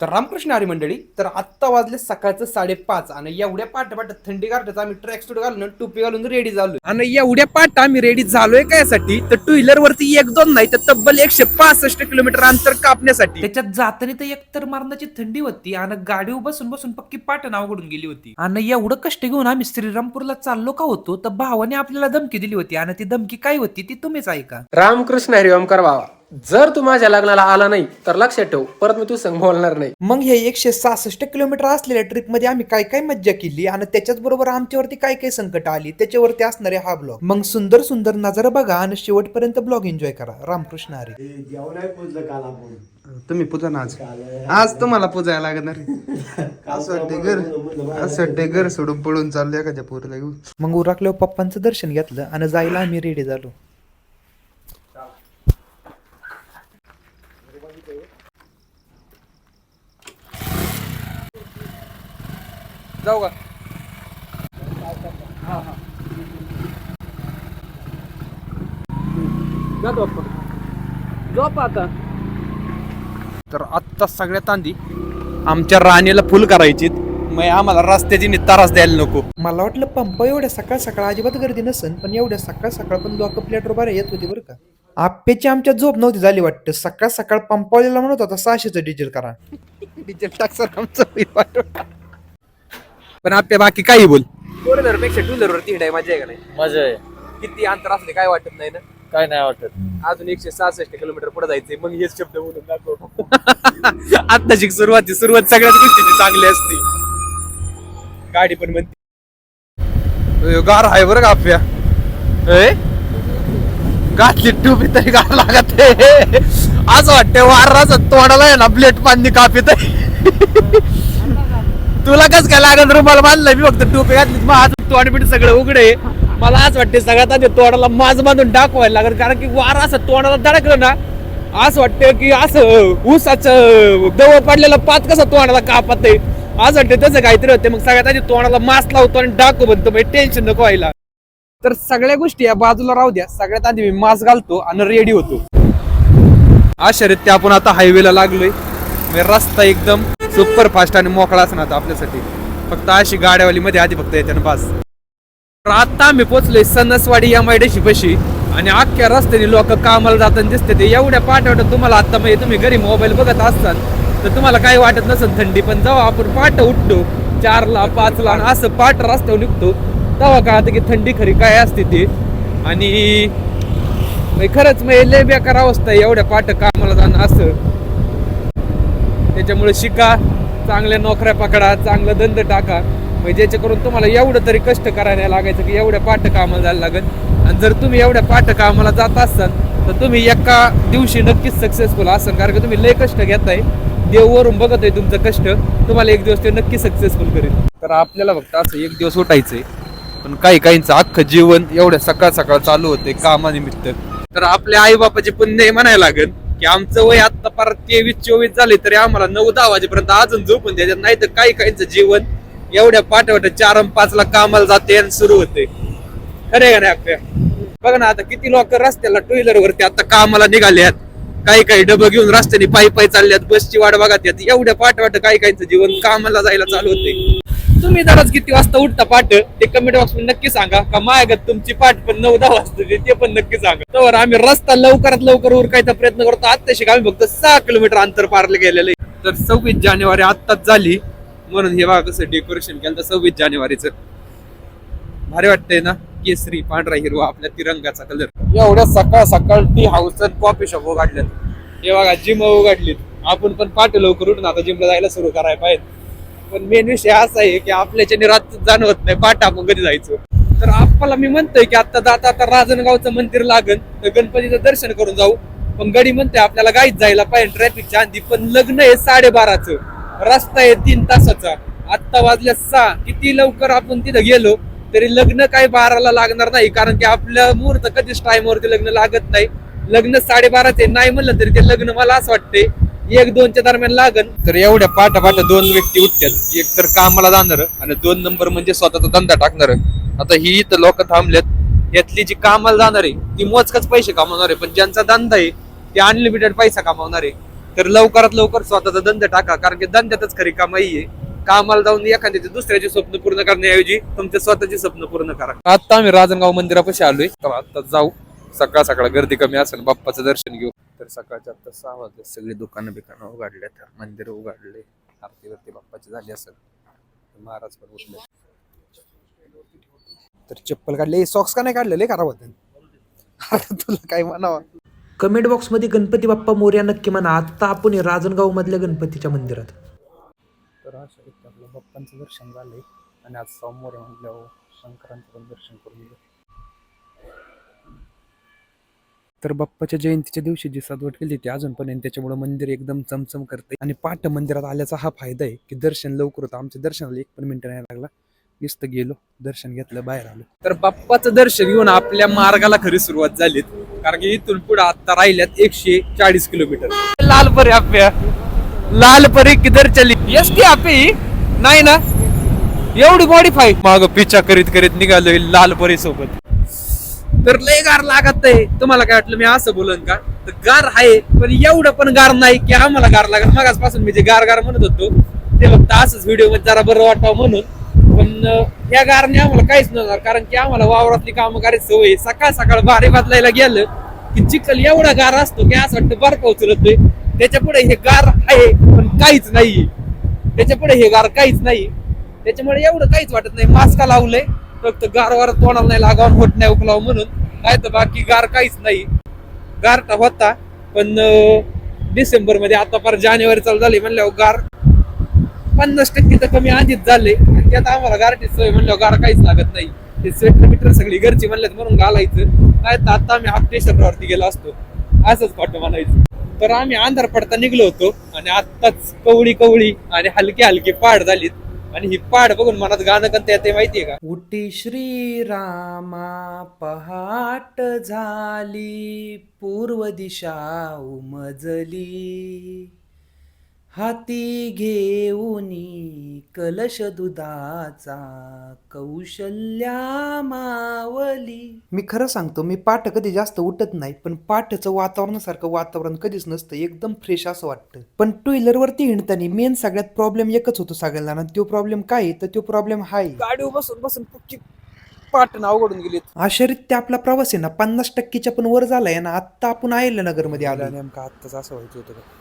तर रामकृष्ण हरी मंडळी तर आत्ता वाजले सकाळचं साडेपाच आणि एवढ्या पाठ पाठ थंडी गाठत आम्ही ट्रॅक सूट घालून टोपी घालून रेडी झालो आणि एवढ्या पाठ आम्ही रेडी झालोय काय यासाठी तर टू व्हीलर वरती एक दोन नाही तर तब्बल एकशे पासष्ट किलोमीटर अंतर कापण्यासाठी. त्याच्यात जाताना तर एकतर मारण्याची थंडी होती आणि गाडीवर बसून बसून पक्की पाठ नावकडून गेली होती. आणि एवढं कष्ट घेऊन आम्ही श्रीरामपूरला चाललो का होतो तर भावाने आपल्याला धमकी दिली होती आणि ती धमकी काय होती ती तुम्हीच ऐका. रामकृष्ण हरी ओमकार बाबा. जर तू माझ्या लग्नाला आला नाही तर लक्षात ठेव परत मी तू संग बोलणार नाही. मग हे एकशे सहासष्ट किलोमीटर असलेल्या ट्रिपमध्ये आम्ही काय काय मज्जा केली आणि त्याच्याच बरोबर आमच्यावरती काय काय संकट आली त्याच्यावरती असणारे हा ब्लॉग मग सुंदर सुंदर नजारा बघा आणि शेवटपर्यंत ब्लॉग एन्जॉय करा. रामकृष्ण हरी. जेवणाही पूजलं काल आपण. तुम्ही पूजा ना आज? आज तुम्हाला पूजायला लागणार आहे. असं वाटते घर असं वाटते घर सोडून पळून चाललं एखाद्या पोरीला घेऊन. मग उरकल्यावर पप्पांचं दर्शन घेतलं आणि जायला आम्ही रेडी झालो. जाऊ का? झोप आता. तर आत्ता सगळ्यात आधी आमच्या राणीला फुल करायची मग आम्हाला रस्त्याची नी त्रास द्यायला नको. मला वाटलं पंप एवढ्या सकाळ सकाळ अजिबात गर्दी नसन पण एवढ्या सकाळ सकाळ पण लोक प्लेटवर बरं येत होती बरं का. आप्याची आमच्या झोप नव्हती झाली वाटतं. सकाळ सकाळ पंपावलेला म्हणत होता सहाशेचं डिझेल करा. डिझेल टाक सर आमचं पण आप्या बाकी काही बोल. फोर व्हीलरपेक्षा टू व्हीलर वरती हिंडाय मजा आहे का नाही? मजा आहे. किती अंतर असले काय वाटत नाही ना? काय नाही वाटत. अजून एकशे सहासष्ट किलोमीटर पुढे जायचंय मग हेच शब्द बोलून दाखव. आत्ताची सुरुवात सुरुवात सगळ्याच गोष्टीची चांगली असते. गाडी पण म्हणते. गार आहे बरं का आपल्या? ए? घातली टोपी तरी गार लागत आहे. असं वाटतं वाराचा तोंडाला आहे ना ब्लेट पाणी कापित तुला कस काय लागत रुमाल बांधलं मी फक्त टोपे घातली मग आज तोंड बिट सगळं उघडे मला असं वाटते सगळ्यात आधी तोंडाला माज बांधून टाकवायला लागत कारण की वार असं तोंडाला धडकलं ना असं वाटतं की असं ऊसाचं दव पडलेलं पात कसं तोंडाला कापत आहे आज वाटतं तसं काहीतरी होते मग सगळ्यात आधी तोंडाला मास्क लावतो आणि डाकू बनतो म्हणजे टेन्शन नको व्हायला. तर सगळ्या गोष्टी या बाजूला राहू द्या. सगळ्यात आधी मी मास्क घालतो आणि रेडी होतो. अशा रीत्या आपण आता हायवेला लागलोय. रस्ता एकदम सुपर फास्ट आणि मोकळा असणार आता आपल्यासाठी. फक्त अशी गाड्यावाली मध्ये आधी फक्त येते ना बस. तर आता आम्ही पोचलोय सनसवाडी या मायडेशी पशी आणि अख्ख्या रस्त्याने लोक कामाला जाताना दिसते ते. एवढ्या पाठवतात तुम्हाला आता म्हणजे तुम्ही घरी मोबाईल बघत असताल तर तुम्हाला काही वाटत नसेल थंडी पण जेव्हा आपण पाठ उठतो चारला पाचला आणि असं पाठ रस्त्यावर निघतो तेव्हा कळतं की थंडी खरी काय असते ती. आणि खरंच मग लय बेकार अवस्था एवढ्या पाठ कामाला जाणं असं. त्याच्यामुळे शिका चांगल्या नोकऱ्या पकडा चांगलं धंद टाका. म्हणजे ज्याच्याकरून तुम्हाला एवढं तरी कष्ट करायला लागायचं की एवढ्या पाठ कामाला जायला लागत आणि जर तुम्ही एवढ्या पाठ कामाला जात असाल तर तुम्ही एका दिवशी नक्कीच सक्सेसफुल असाल. कारण की तुम्ही लय कष्ट घेताय. देववरून बघत आहे तुमचं कष्ट. तुम्हाला एक दिवस ते नक्की सक्सेसफुल करेल. तर आपल्याला फक्त असं एक दिवस उठायचंय. पण काही काहींचं अख्खं जीवन एवढ्या सकाळ सकाळ चालू होते कामानिमित्त. तर आपल्या आई बापाचे पुण्य म्हणायला लागेल. की आमचं वय आता पार तेवीस चोवीस झाले तरी आम्हाला नऊ दहा वाजेपर्यंत अजून झोपून द्यायच्या नाही तर काही काहींचं जीवन एवढ्या पाठवट चार पाच ला कामाला जाते आणि सुरू होते. खरे का नाही आपल्या बघ ना आता किती लोक रस्त्याला टू व्हीलर वरती आता कामाला निघाल्यात काही काही डबं घेऊन रस्त्याने पायी पायी चालल्यात बसची वाट बघत यात एवढ्या पाठवाट काही काहींचं जीवन कामाला जायला चालू होते. तुम्ही दररोज किती वाजता उठता पाठ? ते कमेंट बॉक्समध्ये नक्की सांगा. का माझ्यागत तुमची पाठ पण नऊ दहा वाजता ते पण नक्की सांगा. तर आम्ही रस्ता लवकरात लवकर उरकायचा प्रयत्न करतो. आत्ताशी आम्ही फक्त सहा किलोमीटर अंतर पारले गेलेलं. आहे. तर सव्वीस जानेवारी आत्ताच झाली. म्हणून हे बघा कसं डेकोरेशन केलं सव्वीस जानेवारीचं. भारी वाटतंय ना? केसरी पांढरा हिरवा आपल्या तिरंगाचा कलर एवढ्या सकाळ सकाळ टी हाऊस कॉफी शॉप उघडल्यात. हे बघा जिम उघडलीत. आपण पण पाठ लवकर उठून आता जिमला जायला सुरू करायला पाहिजे. पण मेन विषय असा आहे की आपल्याच्याने रात जाणवत नाही पाठ आपण कधी जायचो. तर आपल्याला मी म्हणतोय की आता जाता आता राजनगावचं मंदिर लागन तर गणपतीचं दर्शन करून जाऊ. पण गडी म्हणते आपल्याला गाईत जायला पाहिजे ट्रॅफिकच्या आधी. पण लग्न आहे साडेबाराचं. रस्ता आहे तीन तासाचा. आत्ता वाजल्या सहा. किती लवकर आपण तिथं गेलो तरी लग्न काय बाराला लागणार नाही कारण की आपल्या मुहूर्त कधीच टाइमवरती लग्न लागत नाही. लग्न साडेबाराचे नाही म्हणलं तरी ते लग्न मला असं वाटते एक दोनच्या दरम्यान लागन तर एवढ्या पाठा पाठा दोन व्यक्ती उठतात एक तर कामाला जाणार आणि दोन नंबर म्हणजे स्वतःचा धंदा टाकणार. आता ही इथं लोक थांबल्यात. यातली जी कामाला जाणार आहे ती मोजकाच पैसे कमावणार आहे पण ज्यांचा धंदा आहे ते अनलिमिटेड पैसा कमावणार. आहे तर लवकरात लवकर स्वतःचा धंदा टाका कारण की धंद्यातच खरी कमाई आहे. कामाला जाऊन एखाद्याचे दुसऱ्याचे स्वप्न पूर्ण करण्याऐवजी तुमचे स्वतःचे स्वप्न पूर्ण करा. आता आम्ही राजनगाव मंदिरापाशी आलोय. तर आता जाऊ. सकाळ सकाळ गर्दी कमी असेल बाप्पाचं दर्शन घेऊ. तर सकाळच्या आता सहा वाजले. सगळी दुकानं बिकानं उघडल्यात मंदिर उघडले. आरती वरती बाप्पाची झाली असेल महाराज पण उठले. तर चप्पल काढले. सॉक्स का नाही काढलेले खराब होते. अरे तुला काय म्हणावं? कमेंट बॉक्समध्ये गणपती बाप्पा मोर्या नक्की म्हणा. आत्ता आपण राजनगाव मधल्या गणपतीच्या मंदिरात. तर अशा रीती आपलं बाप्पांचं दर्शन झालंय. आणि आज सोमवार म्हटल्यावर शंकरांचं पण दर्शन करून घेऊ. तर बाप्पाच्या जयंतीच्या दिवशी जी सजवट केली ती अजून पण त्याच्यामुळे मंदिर एकदम चमचम करते आणि पाठ मंदिरात आल्याचा हा फायदा आहे की दर्शन लवकर होतं. आमच्या दर्शनाला एक पण मिनिट नाही लागला. नुसतं गेलो दर्शन घेतलं बाहेर आलो. तर बाप्पाचं दर्शन घेऊन आपल्या मार्गाला खरी सुरुवात झाली कारण की इथून पुढे आता राहिल्यात एकशे चाळीस किलोमीटर. लाल परी आपल्या लाल परी किधर चली? यस ती आपे नाही ना? एवढी मॉडीफाय माग पिछा करीत करीत निघालोय लाल परी सोबत तर लय गार लागत आहे. तुम्हाला काय वाटलं मी असं बोलन का? तर गार आहे पण एवढं पण गार नाही की आम्हाला गार लागत. मागासपासून मी जे गार गार म्हणत होतो ते फक्त असंच व्हिडिओमध्ये जरा बरं वाटावं म्हणून. पण या गारने आम्हाला काहीच नव्हणार कारण की आम्हाला वावरातली कामं करायची सवय सकाळ सकाळ बारी बदलायला गेलं की चिखल एवढा गार असतो की असं वाटतं बर्फ उचलतोय. त्याच्या पुढे हे गार आहे पण काहीच नाहीये. त्याच्या पुढे हे गार काहीच नाही त्याच्यामुळे एवढं काहीच वाटत नाही. मास्का लावलंय? फक्त गारवार तोंडाला नाही लागावं होत नाही उकलावं म्हणून. काय तर बाकी गार काहीच नाही. गार तर होता पण डिसेंबरमध्ये आता फार जानेवारी चालू झाली म्हणल्यावर गार पन्नास टक्के तर कमी आधीच झाले. आणि त्यात आम्हाला गारची सवय म्हणल्यावर गार काहीच लागत नाही. ते स्वेटर बिटर सगळी घरची म्हणल्यात म्हणून घालायचं. काय तर आता आम्ही हाफ टी शर्टवरती गेलो असतो. असंच वाटतं म्हणायचं तर आम्ही अंधार पडता निघलो होतो आणि आत्ताच कवळी कवळी आणि हलके हलके पाड झालीत. आणि ही पाड बघून मनात गाणं कोणतं येते माहितीये का? उटी श्रीरामा पहाट झाली पूर्व दिशा उमजली. हाती घेऊनी कलश दुधाचा कौशल्या मावली. मी खरं सांगतो मी पाठ कधी जास्त उठत नाही पण पाठचं वातावरणासारखं वातावरण कधीच नसतं एकदम फ्रेश असं वाटतं. पण टू व्हीलरवरती हिंडताना मेन सगळ्यात प्रॉब्लेम एकच होतो सगळ्यांना आणि तो प्रॉब्लेम काय आहे? तर तो प्रॉब्लेम हा आहे गाडीवर बसून बसून पक्की पाटण अवघडून गेलीत. अशा रीत्या आपला प्रवास आहे ना पन्नास टक्केच्या पण वर झालाय ना आत्ता आपण नगरमध्ये आलो आला नेमका आत्ताच असं व्हायचं होतं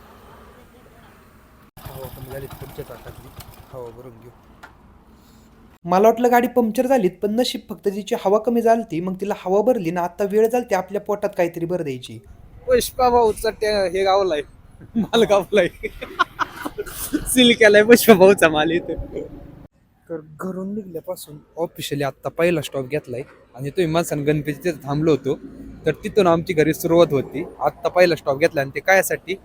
का हवा कमी झाली पुढच्या चाकातली हवा भरून घेऊ. मला वाटलं गाडी पंक्चर झालीत पण नशीब फक्त तिची हवा कमी झाली मग तिला हवा भरली ना आता वेळ झाली आपल्या पोटात काहीतरी भर द्यायची. पुष्पा भाऊचा हे गावलाय. माल गावलाय. सिल्क्यालाय पुष्पा भाऊचा माल इथे. तर घरून निघल्यापासून ऑफिशियली आता पहिला स्टॉप घेतलाय. आणि तुम्ही माणसानं गणपती तिथे थांबलो होतो. तर तिथून आमची घरी सुरुवात होती. आत्ता पहिला स्टॉप घेतला आणि ते कायसाठी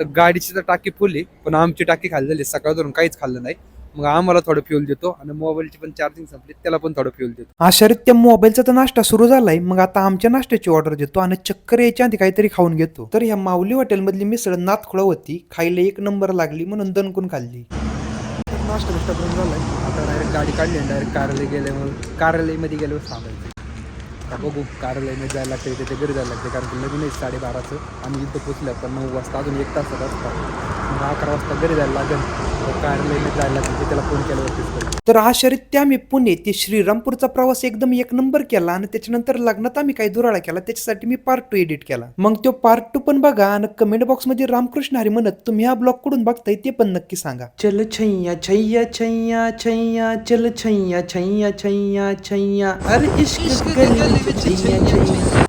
तर गाडीची तर टाकी फुली पण आमची टाकी खाली झाली सकाळ धरून काहीच खाल्लं नाही. मग आम्हाला थोडं फ्युल देतो आणि मोबाईलची पण चार्जिंग संपली त्याला पण थोडं फ्युल देतो. अशा रीत्या मोबाईलचा तर नाश्ता सुरू झालाय मग आता आमच्या नाश्त्याची ऑर्डर देतो आणि चक्कर यायच्या आधी काहीतरी खाऊन घेतो. तर ह्या माऊली हॉटेलमधली मिसळ नाथखोळा होती खायला एक नंबर लागली म्हणून दणकून खाल्ली. नाश्ता बिष्टा करून झालाय. आता डायरेक्ट गाडी काढली डायरेक्ट कार्यालय गेल्यामुळे कार्यालयमध्ये गेल्यावर थांबायचं. आता बघू कार्यालयामध्ये जायला लागते त्याच्या घरी जायला लागते कारण की लग्न आहे साडेबाराचं आम्ही इथं पोचलं तर नऊ वाजता अजून एक तासात असतात. अकरा वाजता घरी जायला लागेल. जायला लागेल त्याला फोन केल्यावरतीच तर अशा रीत्या आम्ही पुणे ते श्रीरामपूरचा प्रवास एकदम एक नंबर केला आणि त्याच्यानंतर लग्नात आम्ही काही दुराळा केला. त्याच्यासाठी मी पार्ट टू एडिट केला. मग तो पार्ट टू पण बघा आणि कमेंट बॉक्समध्ये रामकृष्ण हरी म्हणत तुम्ही हा ब्लॉग कुठून बघताय ते पण नक्की सांगा. चल छैया छैया छैया छैया चल छैया छैया छैया छैया. अरे इश्क गली छैया छैया.